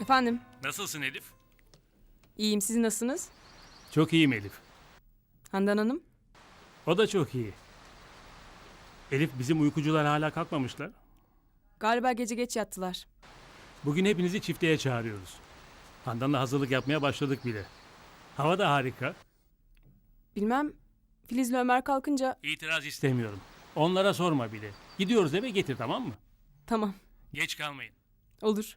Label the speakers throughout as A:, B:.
A: Efendim,
B: Nasılsın Elif?
A: iyiyim. Siz nasılsınız?
B: Çok iyiyim Elif.
A: Handan Hanım?
B: O da çok iyi. Elif bizim uykucular hala kalkmamışlar.
A: Galiba gece geç yattılar.
B: Bugün hepinizi çiftliğe çağırıyoruz. Handan'la hazırlık yapmaya başladık bile. Hava da harika.
A: Bilmem, Filiz'le Ömer kalkınca...
B: İtiraz istemiyorum. Onlara sorma bile. Gidiyoruz eve getir tamam mı?
A: Tamam,
B: Geç kalmayın.
A: olur.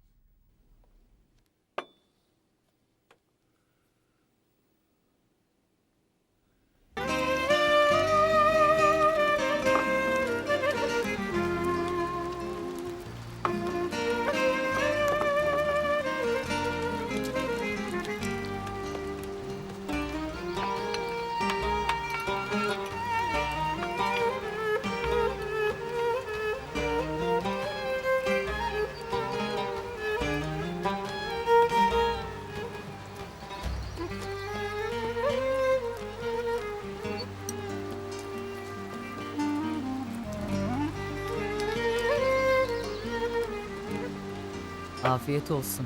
C: Afiyet olsun.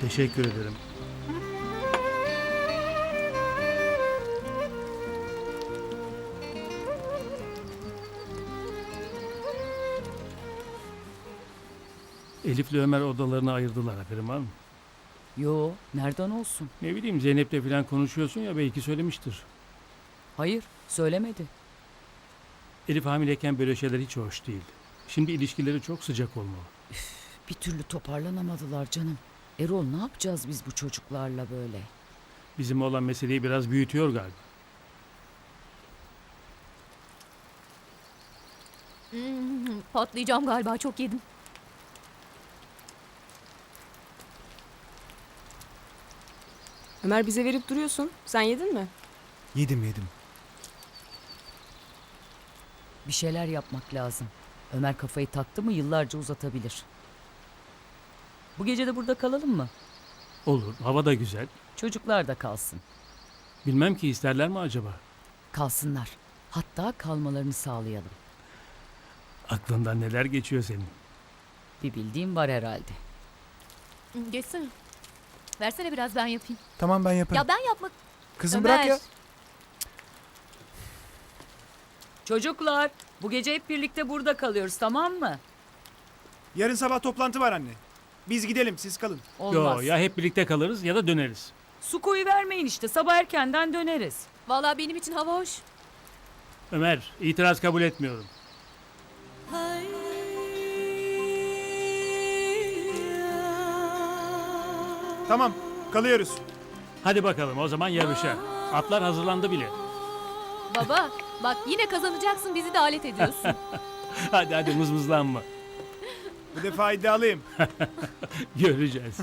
B: Teşekkür ederim. Elif'le Ömer odalarını ayırdılar haberin var mı?
C: Yo, nereden olsun?
B: Ne bileyim Zeynep'le falan konuşuyorsun ya belki söylemiştir.
C: Hayır, söylemedi.
B: Elif hamileyken böyle şeyler hiç hoş değil. Şimdi ilişkileri çok sıcak olmalı.
C: Bir türlü toparlanamadılar canım. Erol ne yapacağız biz bu çocuklarla böyle?
B: Bizim olan meseleyi biraz büyütüyor galiba.
D: Hmm, patlayacağım galiba çok yedim.
A: Ömer bize verip duruyorsun. Sen yedin mi?
E: Yedim yedim.
C: Bir şeyler yapmak lazım. Ömer kafayı taktı mı yıllarca uzatabilir. Bu gece de burada kalalım mı?
B: Olur, hava da güzel.
C: Çocuklar da kalsın.
B: Bilmem ki isterler mi acaba?
C: Kalsınlar. Hatta kalmalarını sağlayalım.
B: Aklından neler geçiyor senin?
C: Bir bildiğim var herhalde.
D: Geçsene. Versene biraz ben yapayım.
E: Tamam ben yaparım.
D: Ya ben yapmak...
E: Kızım
D: Ömer.
E: bırak ya.
C: Çocuklar, bu gece hep birlikte burada kalıyoruz tamam mı?
E: Yarın sabah toplantı var anne. Biz gidelim siz kalın.
C: Olmaz.
B: Yo, ya hep birlikte kalırız ya da döneriz.
C: Su koyu vermeyin işte. Sabah erkenden döneriz.
D: Vallahi benim için hava hoş.
B: Ömer, itiraz kabul etmiyorum.
E: Tamam kalıyoruz.
B: Hadi bakalım o zaman yarışa. Atlar hazırlandı bile.
D: Baba bak yine kazanacaksın bizi de alet ediyorsun.
B: Hadi hadi mızmızlanma.
E: Bu defa iddialıyım.
B: Göreceğiz.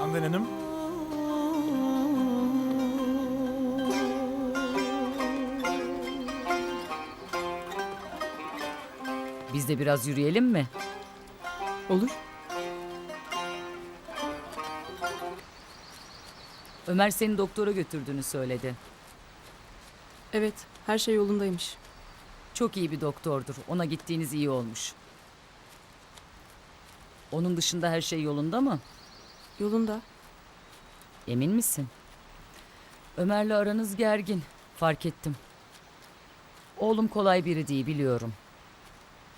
E: Handan Hanım.
C: Biz de biraz yürüyelim mi?
A: Olur.
C: Ömer seni doktora götürdüğünü söyledi.
A: Evet, her şey yolundaymış.
C: Çok iyi bir doktordur. Ona gittiğiniz iyi olmuş. Onun dışında her şey yolunda mı?
A: Yolunda.
C: Emin misin? Ömer'le aranız gergin. Fark ettim. Oğlum kolay biri değil biliyorum.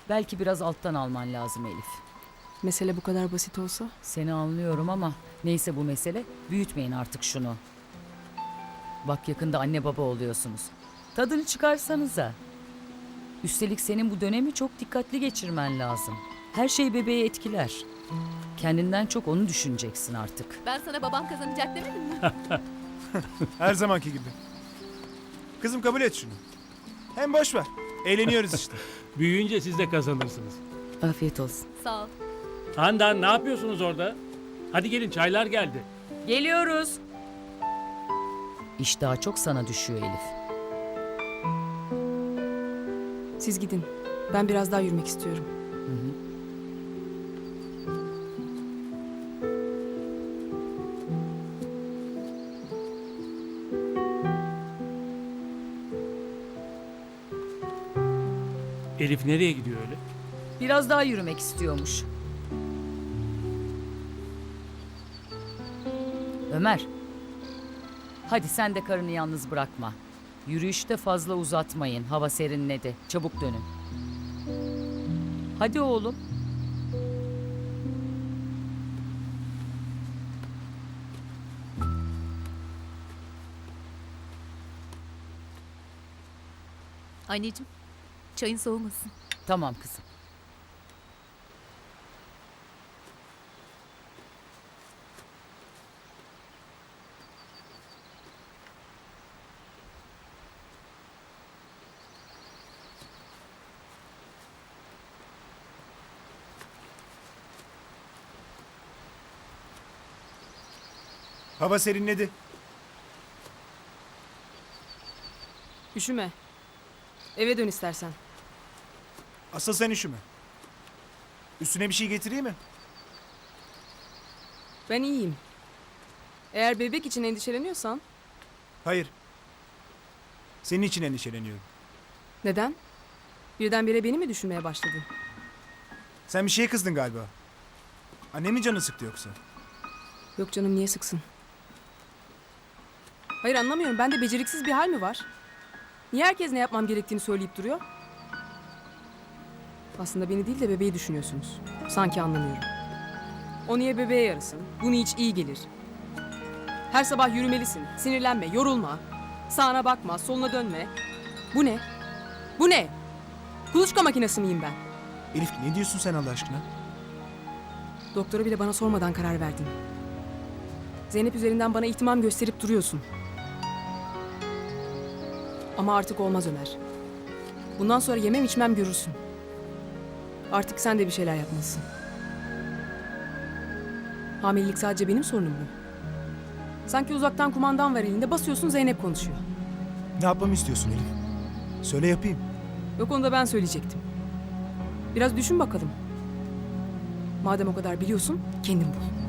C: Belki biraz alttan alman lazım Elif.
A: Mesele bu kadar basit olsa.
C: Seni anlıyorum ama neyse bu mesele. Büyütmeyin artık şunu. Bak yakında anne baba oluyorsunuz. Tadını çıkarsanıza. Üstelik senin bu dönemi çok dikkatli geçirmen lazım. Her şey bebeği etkiler. Kendinden çok onu düşüneceksin artık.
D: ben sana babam kazanacak demedim mi?
E: Her zamanki gibi. Kızım kabul et şunu. Hem boş ver. Eğleniyoruz işte.
B: Büyüyünce siz de kazanırsınız.
C: Afiyet olsun.
D: Sağ ol.
B: Handan ne yapıyorsunuz orada? Hadi gelin çaylar geldi.
C: Geliyoruz. İş daha çok sana düşüyor Elif.
A: Siz gidin. Ben biraz daha yürümek istiyorum.
B: Elif nereye gidiyor öyle?
C: Biraz daha yürümek istiyormuş. Ömer. Hadi sen de karını yalnız bırakma. Yürüyüşte fazla uzatmayın. Hava serinledi. Çabuk dönün. Hadi oğlum.
D: Anneciğim çayın soğumasın.
C: Tamam kızım.
E: Hava serinledi.
A: Üşüme. Eve dön istersen.
E: Asıl sen üşüme. Üstüne bir şey getireyim mi?
A: Ben iyiyim. Eğer bebek için endişeleniyorsan
E: Hayır. Senin için endişeleniyorum.
A: neden? Birdenbire beni mi düşünmeye başladın?
E: Sen bir şeye kızdın galiba. Annemin canı sıktı yoksa.
A: Yok canım niye sıksın? Hayır anlamıyorum. Bende beceriksiz bir hal mi var? Niye herkes ne yapmam gerektiğini söyleyip duruyor? Aslında beni değil de bebeği düşünüyorsunuz. Sanki anlamıyorum. O niye bebeğe yarasın? Bu hiç iyi gelir. Her sabah yürümelisin. Sinirlenme, yorulma. Sağına bakma, soluna dönme. Bu ne? Bu ne? Kuluçka makinesi miyim ben?
E: Elif ne diyorsun sen Allah aşkına?
A: Doktora bile bana sormadan karar verdin. Zeynep üzerinden bana ihtimam gösterip duruyorsun. Ama artık olmaz Ömer. Bundan sonra yemem içmem görürsün. Artık sen de bir şeyler yapmalısın. Hamilelik sadece benim sorunum mu? Sanki uzaktan kumandan var elinde basıyorsun Zeynep konuşuyor.
E: Ne yapmamı istiyorsun Elif? Söyle yapayım.
A: Yok onu da ben söyleyecektim. Biraz düşün bakalım. Madem o kadar biliyorsun kendin bul.